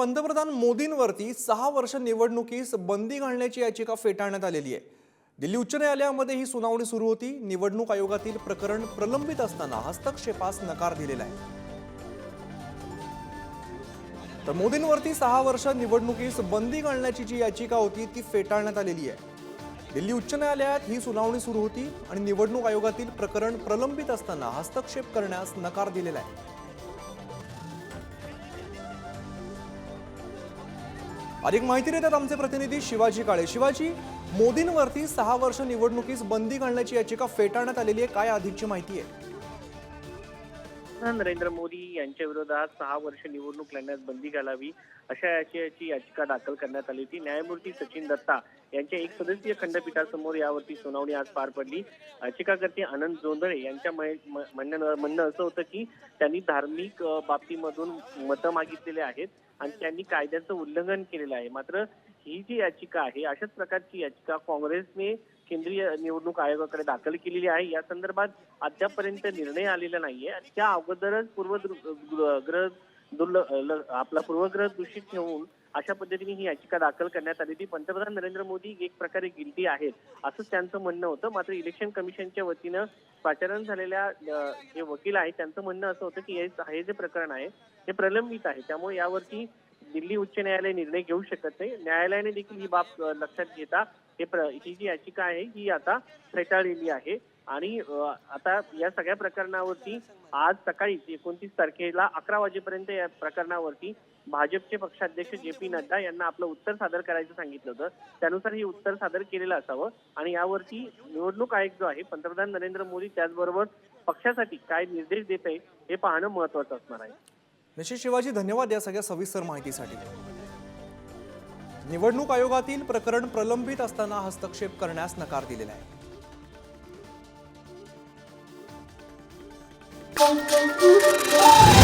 पंतप्रधान मोदींवरती सहा वर्ष निवडणुकीस बंदी घालण्याची याचिका फेटाळण्यात आलेली आहे. दिल्ली उच्च न्यायालयामध्ये ही सुनावणी सुरू होती. निवडणूक आयोगातील प्रकरण प्रलंबित असताना हस्तक्षेपास नकार दिलेला आहे. तर मोदींवरती सहा वर्ष निवडणुकीस बंदी घालण्याची जी याचिका होती ती फेटाळण्यात आलेली आहे. दिल्ली उच्च न्यायालयात ही सुनावणी सुरू होती आणि निवडणूक आयोगातील प्रकरण प्रलंबित असताना हस्तक्षेप करण्यास नकार दिलेला आहे. अधिक माहिती देतात आमचे प्रतिनिधी शिवाजी काळे. शिवाजी मोदींवरती सहा वर्ष निवडणुकीस बंदी घालण्याची याचिका फेटाळण्यात आलेली आहे. काय अधिकची माहिती आहे? नरेंद्र मोदी यांच्या विरोधात सहा वर्ष निवडणूक लढण्यास बंदी घालावी अशा याचिकेची याचिका दाखल करण्यात आली होती. न्यायमूर्ती सचिन दत्ता यांच्या एक सदस्यीय खंडपीठासमोर यावरती सुनावणी आज पार पडली. याचिकाकर्ते आनंद जोंधळे यांच्या म्हणणं म्हणणं असं होतं की त्यांनी धार्मिक बाबतीमधून मतं मागितलेले आहेत. आणि त्यांनी कायद्याचं उल्लंघन केलेलं आहे. मात्र ही जी याचिका आहे अशाच प्रकारची याचिका काँग्रेसने केंद्रीय निवडणूक आयोगाकडे दाखल केलेली आहे. या संदर्भात अद्यापर्यंत निर्णय आलेला नाहीये. आणि त्या अगोदरच पूर्व ग्रह दुर्ल ल- आपला पूर्वग्रह दूषित ठेवून अशा पद्धतीने ही याचिका दाखल करण्यात आली ती पंतप्रधान नरेंद्र मोदी एक प्रकारे गिल्टी आहेत असंच त्यांचं म्हणणं होतं. मात्र इलेक्शन कमिशनच्या वतीनं पाचारण झालेल्या जे वकील आहेत त्यांचं म्हणणं असं होतं की हे हे जे प्रकरण आहे हे प्रलंबित आहे. त्यामुळे यावरती दिल्ली उच्च न्यायालय निर्णय घेऊ शकत नाही. न्यायालयाने देखील ही बाब लक्षात घेता हे प्र ही जी याचिका आहे ही आता फेटाळलेली आहे. आणि आता या सगळ्या प्रकरणावरती आज सकाळी एकोणतीस तारखेला अकरा वाजेपर्यंत या प्रकरणावरती भाजपचे पक्षाध्यक्ष जे पी नड्डा यांना आपलं उत्तर सादर करायचं सांगितलं होतं. त्यानुसार हे उत्तर सादर केलेलं असावं आणि यावरती निवडणूक आयोग जो आहे पंतप्रधान नरेंद्र मोदी त्याचबरोबर पक्षासाठी काय निर्देश देत आहे हे पाहणं महत्वाचं असणार आहे. निश्चित शिवाजी धन्यवाद या सगळ्या सविस्तर माहितीसाठी. निवडणूक आयोगातील प्रकरण प्रलंबित असताना हस्तक्षेप करण्यास नकार दिलेला आहे. pom, pom, pom, pom.